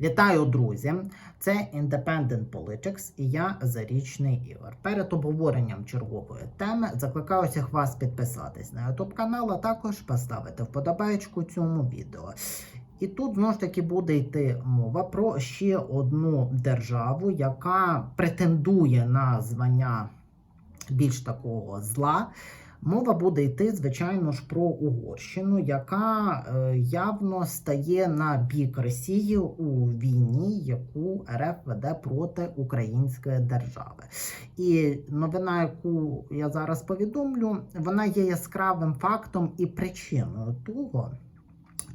Вітаю, друзі! Це Independent Politics і я Зарічний Ігор. Перед обговоренням чергової теми закликаю всіх вас підписатись на YouTube канал, а також поставити вподобайку цьому відео. І тут знову ж таки буде йти мова про ще одну державу, яка претендує на звання більш такого зла. Мова буде йти, звичайно ж, про Угорщину, яка е, явно стає на бік Росії у війні, яку РФ веде проти української держави. І новина, яку я зараз повідомлю, вона є яскравим фактом і причиною того.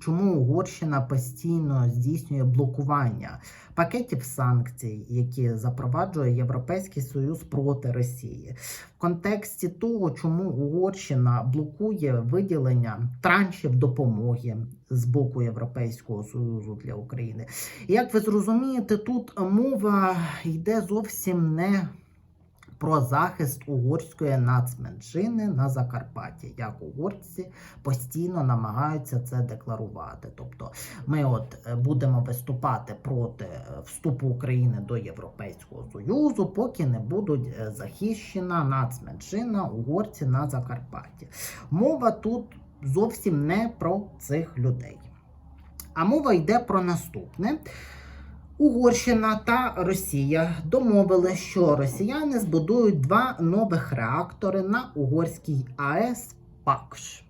Чому Угорщина постійно здійснює блокування пакетів санкцій, які запроваджує Європейський Союз проти Росії, в контексті того, чому Угорщина блокує виділення траншів допомоги з боку Європейського Союзу для України? І як ви зрозумієте, тут мова йде зовсім не про захист угорської нацменшини на Закарпатті, як угорці постійно намагаються це декларувати. Тобто, ми от е, будемо виступати проти е, вступу України до Європейського Союзу, поки не будуть е, захищена нацменшина угорці на Закарпатті. Мова тут зовсім не про цих людей. А мова йде про наступне. Угорщина та Росія домовили, що росіяни збудують два нових реактори на угорській АЕС ПАКШ.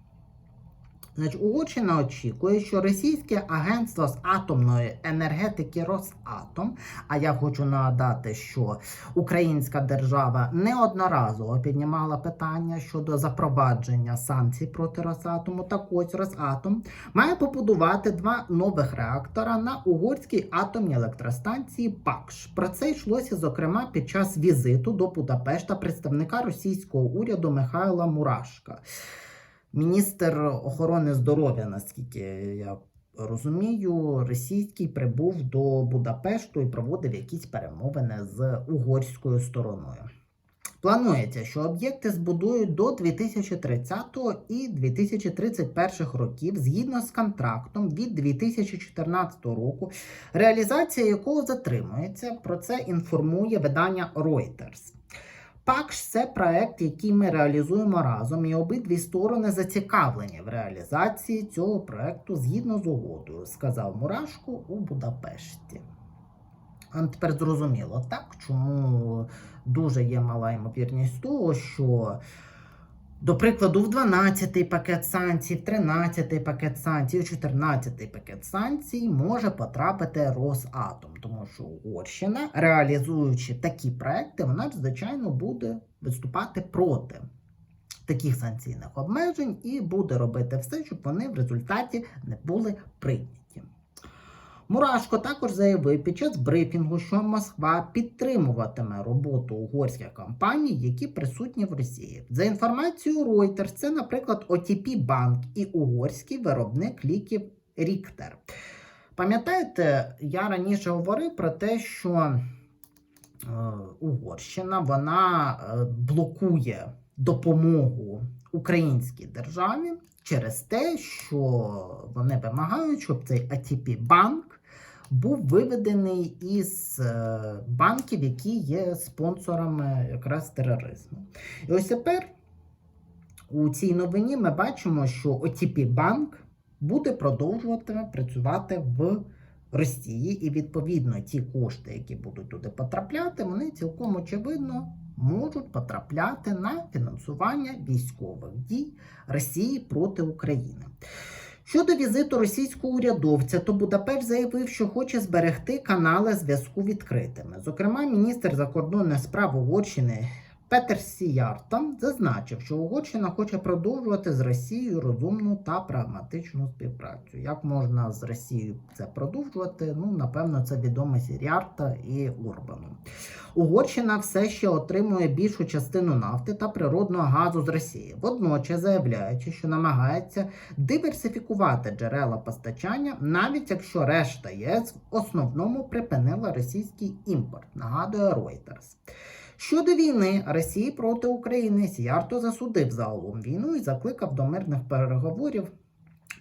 Значить, Угорщина очікує, що російське агентство з атомної енергетики Росатом, а я хочу нагадати, що українська держава неодноразово піднімала питання щодо запровадження санкцій проти Росатому, так ось Росатом має побудувати два нових реактора на угорській атомній електростанції ПАКШ. Про це йшлося зокрема під час візиту до Будапешта представника російського уряду Михайла Мурашка. Міністр охорони здоров'я, наскільки я розумію, російський прибув до Будапешту і проводив якісь перемовини з угорською стороною. Планується, що об'єкти збудують до 2030 і 2031 років згідно з контрактом від 2014 року, реалізація якого затримується. Про це інформує видання Reuters. ПАКШ це проект, який ми реалізуємо разом, і обидві сторони зацікавлені в реалізації цього проекту згідно з угодою, сказав Мурашко у Будапешті. А тепер зрозуміло, так, чому дуже є мала ймовірність того, що, до прикладу, в 12-й пакет санкцій, в 13-й пакет санкцій, у 14-й пакет санкцій може потрапити Росатом, тому що Угорщина, реалізуючи такі проекти, вона ж, звичайно, буде виступати проти таких санкційних обмежень і буде робити все, щоб вони в результаті не були прийняті. Мурашко також заявив під час брифінгу, що Москва підтримуватиме роботу угорських компаній, які присутні в Росії. За інформацією Reuters, це, наприклад, OTP Банк і угорський виробник ліків Ріктер. Пам'ятаєте, я раніше говорив про те, що е, Угорщина вона е, блокує допомогу українській державі через те, що вони вимагають, щоб цей ATP банк був виведений із е, банків, які є спонсорами якраз тероризму. І ось тепер у цій новині ми бачимо, що OTP банк буде продовжувати працювати в Росії, і відповідно ті кошти, які будуть туди потрапляти, вони цілком очевидно можуть потрапляти на фінансування військових дій Росії проти України. Щодо візиту російського урядовця, то Будапешт заявив, що хоче зберегти канали зв'язку відкритими. Зокрема, міністр закордонних справ Угорщини Петер Сіярта зазначив, що Угорщина хоче продовжувати з Росією розумну та прагматичну співпрацю. Як можна з Росією це продовжувати? Ну, напевно, це відомо Сірярта і Урбану. Угорщина все ще отримує більшу частину нафти та природного газу з Росії, водночас заявляючи, що намагається диверсифікувати джерела постачання, навіть якщо решта ЄС в основному припинила російський імпорт. Нагадує Reuters. Щодо війни Росії проти України, Сіярто засудив загалом війну і закликав до мирних переговорів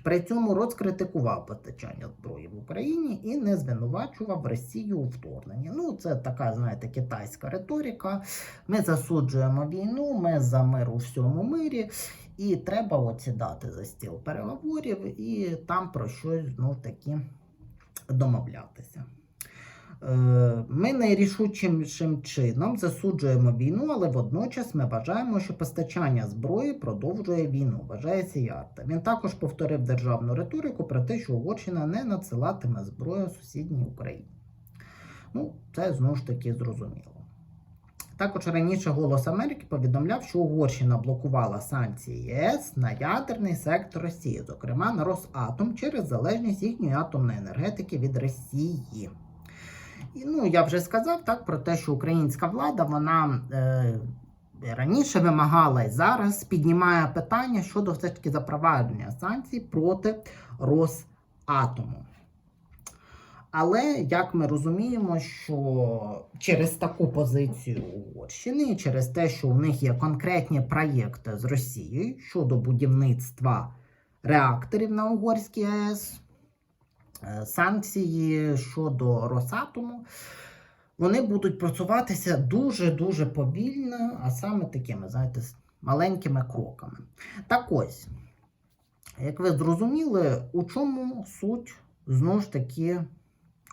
При цьому розкритикував постачання зброї в Україні і не звинувачував Росію у вторгненні. Ну, це така, знаєте, китайська риторика. Ми засуджуємо війну, ми за мир у всьому мирі, і треба оцідати за стіл переговорів і там про щось знов таки домовлятися. Е, Ми найрішучішим чином засуджуємо війну, але водночас ми вважаємо, що постачання зброї продовжує війну, вважає Сіярта. Він також повторив державну риторику про те, що Угорщина не надсилатиме зброю сусідній Україні. Ну, це знову ж таки зрозуміло. Також раніше Голос Америки повідомляв, що Угорщина блокувала санкції ЄС на ядерний сектор Росії, зокрема на Росатом, через залежність їхньої атомної енергетики від Росії. І, ну, я вже сказав так про те, що українська влада вона е, раніше вимагала і зараз піднімає питання щодо все ж таки запровадження санкцій проти Росатому. Але як ми розуміємо, що через таку позицію Угорщини, через те, що у них є конкретні проєкти з Росією щодо будівництва реакторів на Угорській АЕС, санкції щодо Росатому, вони будуть просуватися дуже-дуже повільно, а саме такими, знаєте, маленькими кроками. Так ось, як ви зрозуміли, у чому суть знову ж таки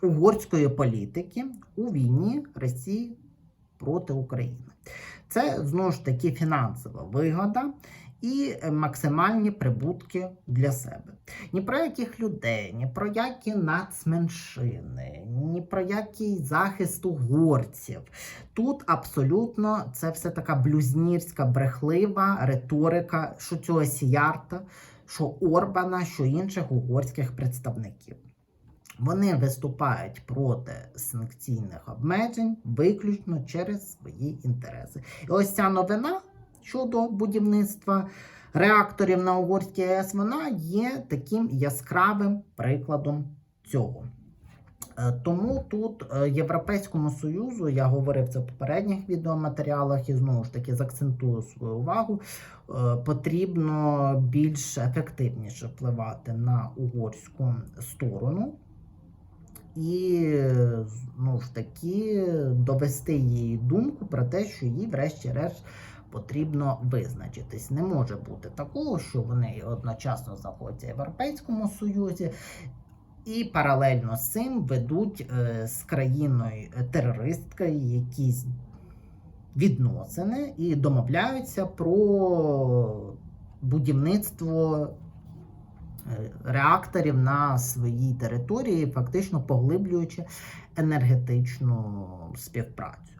угорської політики у війні Росії проти України. Це знову ж таки фінансова вигода і е, максимальні прибутки для себе. Ні про яких людей, ні про які нацменшини, ні про який захист угорців. Тут абсолютно це все така блюзнірська, брехлива риторика, що цього Сіярта, що Орбана, що інших угорських представників. Вони виступають проти санкційних обмежень виключно через свої інтереси. І ось ця новина щодо будівництва реакторів на Угорській АЕС, вона є таким яскравим прикладом цього. Е, Тому тут е, Європейському Союзу, я говорив це в попередніх відеоматеріалах і знову ж таки закцентую свою увагу, е, потрібно більш ефективніше впливати на угорську сторону і ну ж таки довести її думку про те, що їй, врешті-решт, потрібно визначитись. Не може бути такого, що вони одночасно знаходяться в Європейському Союзі. І паралельно з цим ведуть е, з країною терористкою якісь відносини і домовляються про будівництво е, реакторів на своїй території, фактично поглиблюючи енергетичну співпрацю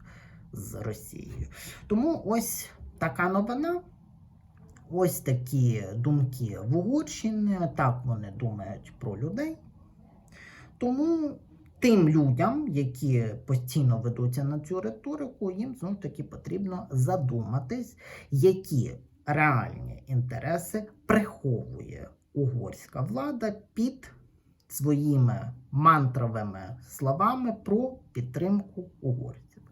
з Росією. Тому ось така новина. Ось такі думки в Угорщині, так вони думають про людей. Тому тим людям, які постійно ведуться на цю риторику, їм знову таки потрібно задуматись, які реальні інтереси приховує угорська влада під своїми мантровими словами про підтримку угорців.